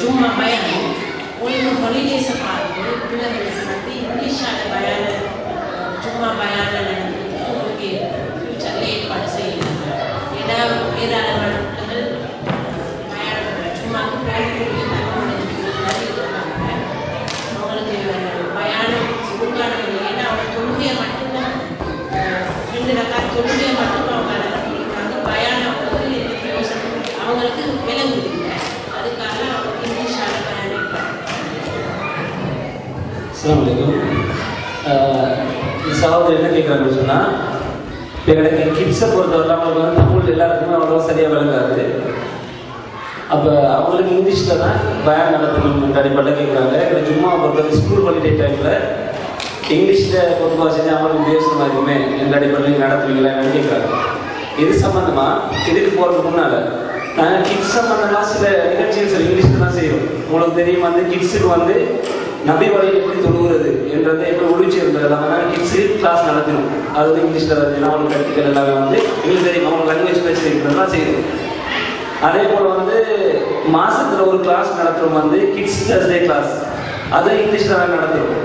ஜும்மா பயணம் உங்களுக்கு ஹாலிடேஸை பார்த்து பிள்ளைங்களுக்கு வந்து இங்கிலீஷால் பயான சும்மா பயான நடந்துட்டு உங்களுக்கு ஃப்யூச்சரில் ஏற்பாடு செய்யலாம் ஏன்னா ஏராளமான பிள்ளைகள் பயான் ஜும்மாக்கு போகக்கூடிய அவங்களுக்கு பயானம் கொடுக்கானவங்க ஏன்னா அவங்க தொழுகையை மட்டும்தான் ரெண்டு ரகா தொழுகையை மட்டும் அவங்க நடத்திருக்காங்க பயானம் வந்து அவங்களுக்கு விளங்குது இல்லை அதுக்காக அவங்க இங்கிலீஷால பயானம் அஸ்லாம் வலைக்கும் சகோதரர் என்ன கேட்குறாங்கன்னு சொன்னால் எனக்கு கிட்ஸை பொறுத்தவரை அவங்களுக்கு வந்து தமிழ் எல்லாருக்குமே அவ்வளோ சரியாக விளங்காது. அப்போ அவங்களுக்கு இங்கிலீஷில் தான் பயன் நடத்தணும் அடிப்படையில் கேட்குறாங்க எனக்கு சும்மா பொறுத்தவரை ஸ்கூல் ஹாலிடே டைமில் இங்கிலீஷில் பொதுவாக செஞ்சு அவங்களுக்கு பேசணும் இருக்குமே எந்த அடிப்படையில் நடத்துவீங்களா என்னன்னு கேட்குறாங்க இது சம்மந்தமாக இதுக்கு போகிறதுக்கு முன்னால் நாங்கள் கிட்ஸ் சம்மந்தமாக சில நிகழ்ச்சிகள் சில இங்கிலீஷில் தான் செய்வோம். உங்களுக்கு தெரியும் வந்து கிட்ஸுக்கு வந்து நபி வழி எப்படி தொழுகிறது என்றதை எப்படி ஒழிச்சு இருந்தது நாங்கள் கிட்ஸு கிளாஸ் நடத்தினோம் அது வந்து இங்கிலீஷில் வந்து அவங்களுக்கு கருத்துக்கள் எல்லாமே வந்து எங்களுக்கு தெரியும். அவங்க லாங்குவேஜ் பேசுகிறதுலாம் செய்யுது. அதே போல் வந்து மாசத்துல ஒரு கிளாஸ் நடத்துறோம் வந்து கிட்ஸ் டே கிளாஸ் அது இங்கிலீஷில் தான் நடத்துறோம்.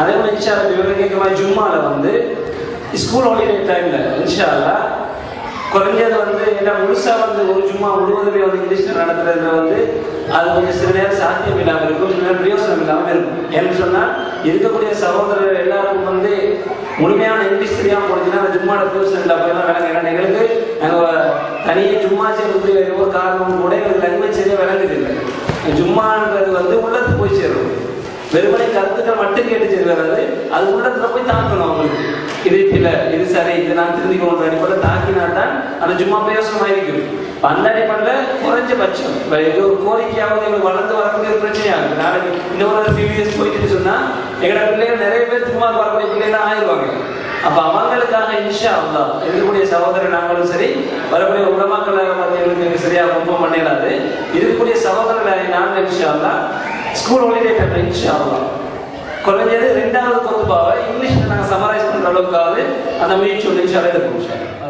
அதே மாதிரி இன்ஷா விவரம் இவங்க கேட்குற மாதிரி ஜும்மாவில் வந்து ஸ்கூல் ஹாலிடே டைமில் இன்ஷா அல்லா குறைஞ்சது வந்து ஏன்னா முழுசா வந்து ஒரு சும்மா முழுவதுமே வந்து இங்கிலீஷ்ல நடத்துறதுல வந்து அது கொஞ்சம் சில நேரம் சாத்தியம் இல்லாமல் இருக்கும் சில நேரம் பிரயோசனம் இல்லாமல் இருக்கும். ஏன்னு சொன்னா இருக்கக்கூடிய சகோதரர் எல்லாருக்கும் வந்து முழுமையான இங்கிலீஷ் தெரியாமல் போனீங்கன்னா அந்த ஜும்மாட பிரயோசனம் இல்லாமல் எல்லாம் விளங்க ஏன்னா எங்களுக்கு நாங்கள் தனியே ஜும்மா செய்யக்கூடிய ஒரு காரணம் கூட எங்களுக்கு லாங்குவேஜ் சரியா விளங்குது இல்லை. ஜும்மான்றது வந்து உள்ளத்துக்கு போய் சேரும் வெறுமனை கருத்துக்கள் மட்டும் கேட்டு செய்வது அது உள்ளத்துல போய் தாக்கணும் அவங்களுக்கு. இது இல்லை இது சரி இது நான் திருந்திக்கணும் அடிப்படையில் தாக்கினா தான் அந்த சும்மா பிரயோசனம் ஆயிருக்கும் அந்த அடிப்படையில் குறைஞ்சபட்சம். ஏதோ ஒரு கோரிக்கையாவது எங்களுக்கு வளர்ந்து வரக்கூடிய ஒரு பிரச்சனையாகும். நாளைக்கு இன்னொரு ஃபியூ இயர்ஸ் போயிட்டு சொன்னா எங்களோட பிள்ளைகள் நிறைய பேர் சும்மா வரக்கூடிய பிள்ளைகள் ஆயிடுவாங்க அப்ப அவங்களுக்காக இன்ஷா அல்லா இருக்கக்கூடிய சகோதர நாங்களும் சரி வரக்கூடிய உலமாக்கள் எங்களுக்கு சரியா ரொம்ப பண்ணிடாது இருக்கக்கூடிய சகோதரர்களை நாங்கள் இன்ஷா அல்லா ஸ்கூல் ஹாலிடே டைம்ல இன்ஷா குறைஞ்சது ரெண்டாவது கொத்துபாவை இங்கிலீஷில் நாங்கள் சமரைஸ் பண்ணுற அளவுக்காவது அந்த முயற்சி ஒன்று இன்ஷா அல்லா